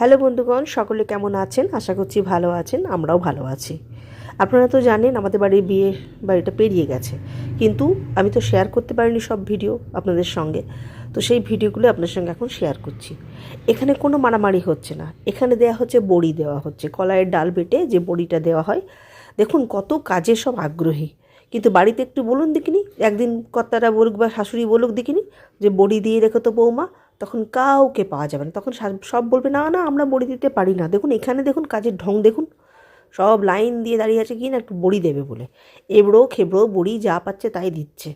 Hello বন্ধুগণ, সকলে কেমন আছেন? আশা করছি ভালো আছেন, আমরাও ভালো আছি। আপনারা তো জানেন, আমাদের বাড়ির বিয়ে বাড়িটা পেরিয়ে গেছে। কিন্তু আমি তো শেয়ার করতে পারিনি সব ভিডিও আপনাদের সঙ্গে। তো সেই ভিডিওগুলো আপনার সঙ্গে এখন শেয়ার করছি। এখানে কোনো মারামারি হচ্ছে না। এখানে দেওয়া হচ্ছে বড়ি, দেওয়া হচ্ছে। কলাইয়ের ডাল বেটে যে বড়িটা দেওয়া হয়, দেখুন কত কাজে সব আগ্রহী। কিন্তু বাড়িতে একটু বলুন দেখিনি, একদিন কর্তারা বলুক বা শাশুড়ি বলুক দেখিনি, যে বড়ি দিয়ে রেখো তো বৌমা তখন কাউকে পাওয়া যাবে না। তখন সব বলবে, না না, আমরা বড়ি দিতে পারি না। দেখুন, এখানে দেখুন, কাজের ঢং দেখুন। সব লাইন দিয়ে দাঁড়িয়ে আছে কি না, একটু বড়ি দেবে বলে। এবড়ো, খেবড়ো, বড়ি যা পাচ্ছে তাই দিচ্ছে।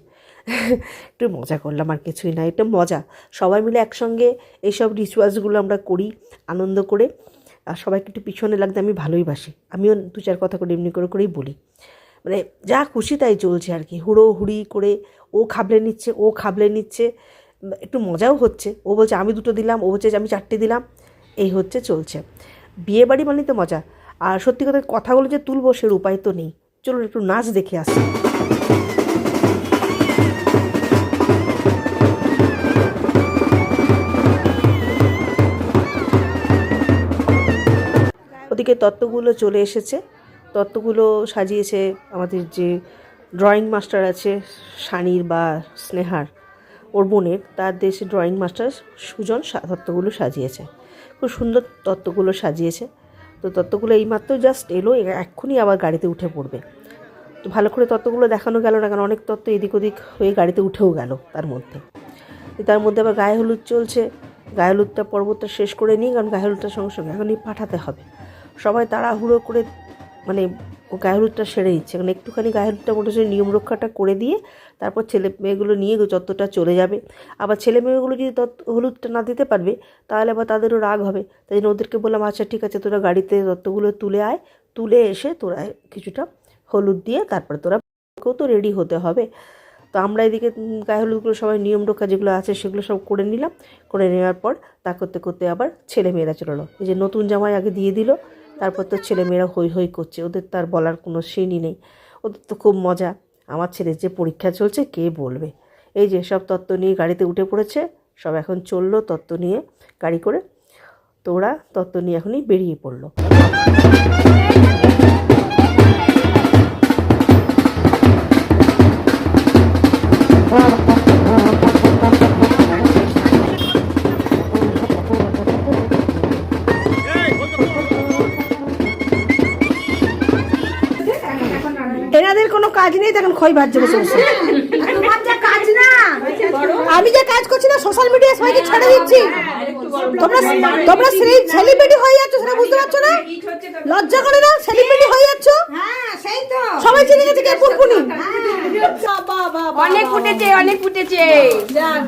একটু মজা করলাম, আর কিছুই না, এটা মজা। সবাই মিলে একসঙ্গে এইসব রিচুয়ালসগুলো আমরা করি, আনন্দ করে। আর সবাইকে একটু পিছনে লাগতে আমি ভালোই বাসি। আমিও দু চার কথা করে এমনি করে করেই বলি। মানে যা খুশি তাই চলছে আর কি। হুড়ো হুড়ি করে ও খাবলে নিচ্ছে, ও খাবলে নিচ্ছে। একটু মজাও হচ্ছে। ও বলছে, আমি দুটো দিলাম, ও বলছে আমি চারটে দিলাম। এই হচ্ছে চলছে। বিয়ে বাড়ি মানেই তো মজা। আর সত্যি কথা, কথাগুলো যে তুলবো সের উপায় তো নেই। চলুন একটু নাচ দেখে আসি। ওদিকে তত্ত্বগুলো চলে এসেছে। তত্ত্বগুলো সাজিয়েছে আমাদের যে ড্রয়িং মাস্টার আছে সানির বা স্নেহার। ওর বোনের তার দেশে ড্রয়িং মাস্টার সুজন তত্ত্বগুলো সাজিয়েছে। খুব সুন্দর তত্ত্বগুলো সাজিয়েছে। তো তত্ত্বগুলো এইমাত্র জাস্ট এলো এক্ষুনি আবার গাড়িতে উঠে পড়বে। তো ভালো করে তত্ত্বগুলো দেখানো গেল না কারণ অনেক তত্ত্ব এদিক ওদিক হয়ে গাড়িতে উঠেও গেল তার মধ্যে। তার মধ্যে আবার গায়ে হলুদ চলছে। গায়ে হলুদটা পর্বতটা শেষ করে নিই কারণ গায়ে হলুদটার সঙ্গে সঙ্গে এখনই পাঠাতে হবে। সবাই তাড়াহুড়ো করে মানে গায়ে হলুদটা সেরে দিচ্ছে কারণ একটুখানি গায়ে হলুদটা মোটে নিয়ম রক্ষাটা করে দিয়ে তারপর ছেলে মেয়েগুলো নিয়ে যতটা চলে যাবে। আবার ছেলে মেয়েগুলো যদি তত হলুদটা না দিতে পারবে, তাহলে আবার তাদেরও রাগ হবে। তাই জন্য ওদেরকে বললাম আচ্ছা ঠিক আছে, তোরা গাড়িতে তত্ত্বগুলো তুলে আয়, তুলে এসে তোরা কিছুটা হলুদ দিয়ে তারপরে তোরা কেউ তো রেডি হতে হবে। তো আমরা এদিকে গায়ে হলুদগুলো সবাই নিয়ম রক্ষা যেগুলো আছে সেগুলো সব করে নিলাম। করে নেওয়ার পর তা করতে করতে আবার ছেলে মেয়েরা চলে এই যে নতুন জামাই আগে দিয়ে দিল। তারপর তো ছেলেমেয়েরা হৈ হই করছে, ওদের তার বলার কোনো সিনই নেই। ওদের তো খুব মজা। আমার ছেলের যে পরীক্ষা চলছে, কে বলবে? এই যে সব তত্ত্ব নিয়ে গাড়িতে উঠে পড়েছে, সব এখন চলল তত্ত্ব নিয়ে গাড়ি করে। তো ওরা তত্ত্ব নিয়ে এখনই বেরিয়ে পড়ল। কাজ নেই তখন খই ভাত কাজ না? আমি যে কাজ করছি না সোশ্যাল মিডিয়ায় সবাইকে ছেড়ে দিচ্ছি। তোমরা তোমরা সেলিব্রিটি হয়ে যাচ্ছ সেটা বুঝতে পারছ না? লজ্জা করে না? সেলিব্রিটি হয়ে যাচ্ছ? হ্যাঁ সেই তো। সবাই চিনে গেছে কে পুরপুনি অনেক ফুটেছে অনেক ফুটেছে।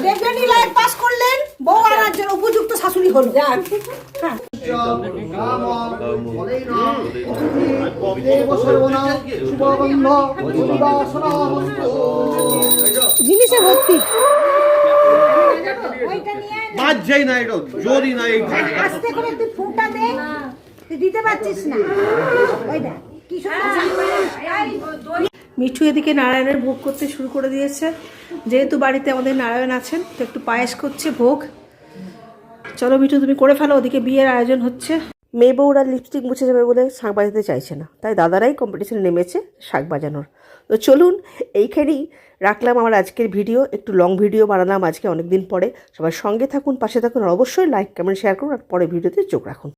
দেবযানী লাইফ পাস করলেন। বউ আনার জন্য উপযুক্ত শাশুড়ি হলো। হ্যাঁ। জিনিসে ভর্তি। না। এটা জোরই না এই আস্তে করে তুই ফুটা দে তুই দিতে পারছিস না। কি সুন্দর মিঠু এদিকে নারায়ণের ভোগ করতে শুরু করে দিয়েছে। যেহেতু বাড়িতে আমাদের নারায়ণ আছেন তো একটু পায়েস করছে ভোগ। চলো মিঠু তুমি করে ফেলো ওদিকে বিয়ের আয়োজন হচ্ছে। মেয়ে বউরা লিপস্টিক মুছে যাবে বলে শাঁখ বাজাতে চাইছে না। তাই দাদারাই কম্পিটিশনে নেমেছে শাঁখ বাজানোর। তো চলুন এইখানেই রাখলাম আমার আজকের ভিডিও। একটু লং ভিডিও বানালাম আজকে অনেক দিন পরে। সবাই সঙ্গে থাকুন, পাশে থাকুন, আর অবশ্যই লাইক কমেন্ট শেয়ার করুন, আর পরে ভিডিওতে চোখ রাখুন।